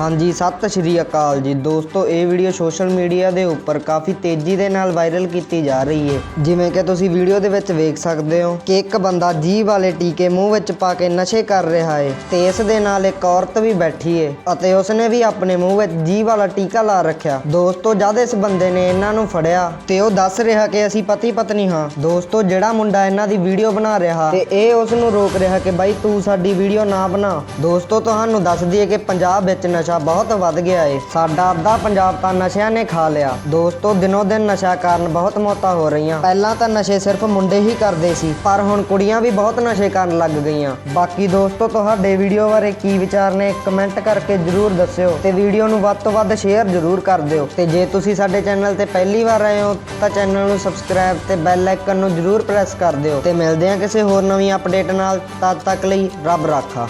ਹਾਂਜੀ, ਸਤਿ ਸ਼੍ਰੀ ਅਕਾਲ ਜੀ। ਦੋਸਤੋ, ਇਹ ਵੀਡੀਓ ਸੋਸ਼ਲ ਮੀਡੀਆ ਦੇ ਉੱਪਰ ਕਾਫੀ ਤੇਜ਼ੀ ਦੇ ਨਾਲ ਵਾਇਰਲ ਕੀਤੀ ਜਾ ਰਹੀ ਹੈ। ਜਿਵੇਂ ਕਿ ਤੁਸੀਂ ਵੀਡੀਓ ਦੇ ਵਿੱਚ ਵੇਖ ਸਕਦੇ ਹੋ ਕਿ ਇੱਕ ਬੰਦਾ ਜੀਭ ਵਾਲੇ ਟੀਕੇ ਮੂੰਹ ਵਿੱਚ ਪਾ ਕੇ ਨਸ਼ੇ ਕਰ ਰਿਹਾ ਹੈ ਤੇ ਇਸ ਦੇ ਨਾਲ ਇੱਕ ਔਰਤ ਵੀ ਬੈਠੀ ਹੈ ਅਤੇ ਉਸਨੇ ਵੀ ਆਪਣੇ ਮੂੰਹ ਵਿੱਚ ਜੀਭ ਵਾਲਾ ਟੀਕਾ ਲਾ ਰੱਖਿਆ। ਦੋਸਤੋ, ਜਦ ਇਸ ਬੰਦੇ ਨੇ ਇਹਨਾਂ ਨੂੰ ਫੜਿਆ ਤੇ ਉਹ ਦੱਸ ਰਿਹਾ ਕਿ ਅਸੀਂ ਪਤੀ ਪਤਨੀ ਹਾਂ। ਦੋਸਤੋ, ਜਿਹੜਾ ਮੁੰਡਾ ਇਹਨਾਂ ਦੀ ਵੀਡੀਓ ਬਣਾ ਰਿਹਾ ਤੇ ਇਹ ਉਸ ਨੂੰ ਰੋਕ ਰਿਹਾ ਕਿ ਬਾਈ ਤੂੰ ਸਾਡੀ ਵੀਡੀਓ ਨਾ ਬਣਾ। ਦੋਸਤੋ, ਤੁਹਾਨੂੰ ਦੱਸ ਦਈਏ ਕਿ ਪੰਜਾਬ ਵਿੱਚ ਨਸ਼ਾ ਬਹੁਤ ਵੱਧ ਗਿਆ ਏ। ਸਾਡਾ ਅੱਧਾ ਪੰਜਾਬ ਤਾਂ ਨਸ਼ਿਆਂ ਨੇ ਖਾ ਲਿਆ। ਦੋਸਤੋ, ਦਿਨੋ ਦਿਨ ਨਸ਼ਾ ਕਾਰਨ ਬਹੁਤ ਮੌਤਾਂ ਹੋ ਰਹੀਆਂ। ਪਹਿਲਾਂ ਤਾਂ ਨਸ਼ੇ ਸਿਰਫ ਮੁੰਡੇ ਹੀ ਕਰਦੇ ਸੀ, ਪਰ ਹੁਣ ਕੁੜੀਆਂ ਵੀ ਬਹੁਤ ਨਸ਼ੇ ਕਰਨ ਲੱਗ ਗਈਆਂ। ਬਾਕੀ ਦੋਸਤੋ, ਤੁਹਾਡੇ ਵੀਡੀਓ ਬਾਰੇ ਕੀ ਵਿਚਾਰ ਨੇ, ਕਮੈਂਟ ਕਰਕੇ ਜਰੂਰ ਦੱਸਿਓ ਤੇ ਵੀਡੀਓ ਨੂੰ ਵੱਧ ਤੋਂ ਵੱਧ ਸ਼ੇਅਰ ਜਰੂਰ ਕਰ ਦਿਓ। ਤੇ ਜੇ ਤੁਸੀਂ ਸਾਡੇ ਚੈਨਲ ਤੇ ਪਹਿਲੀ ਵਾਰ ਆਏ ਹੋ, ਤਾਂ ਚੈਨਲ ਨੂੰ ਸਬਸਕ੍ਰਾਈਬ ਤੇ ਬੈਲ ਆਈਕਨ ਨੂੰ ਜਰੂਰ ਪ੍ਰੈਸ ਕਰ ਦਿਓ। ਤੇ ਮਿਲਦੇ ਹਾਂ ਕਿਸੇ ਹੋਰ ਨਵੀਂ ਅਪਡੇਟ ਨਾਲ। ਤਦ ਤੱਕ ਲਈ ਰੱਬ ਰਾਖਾ।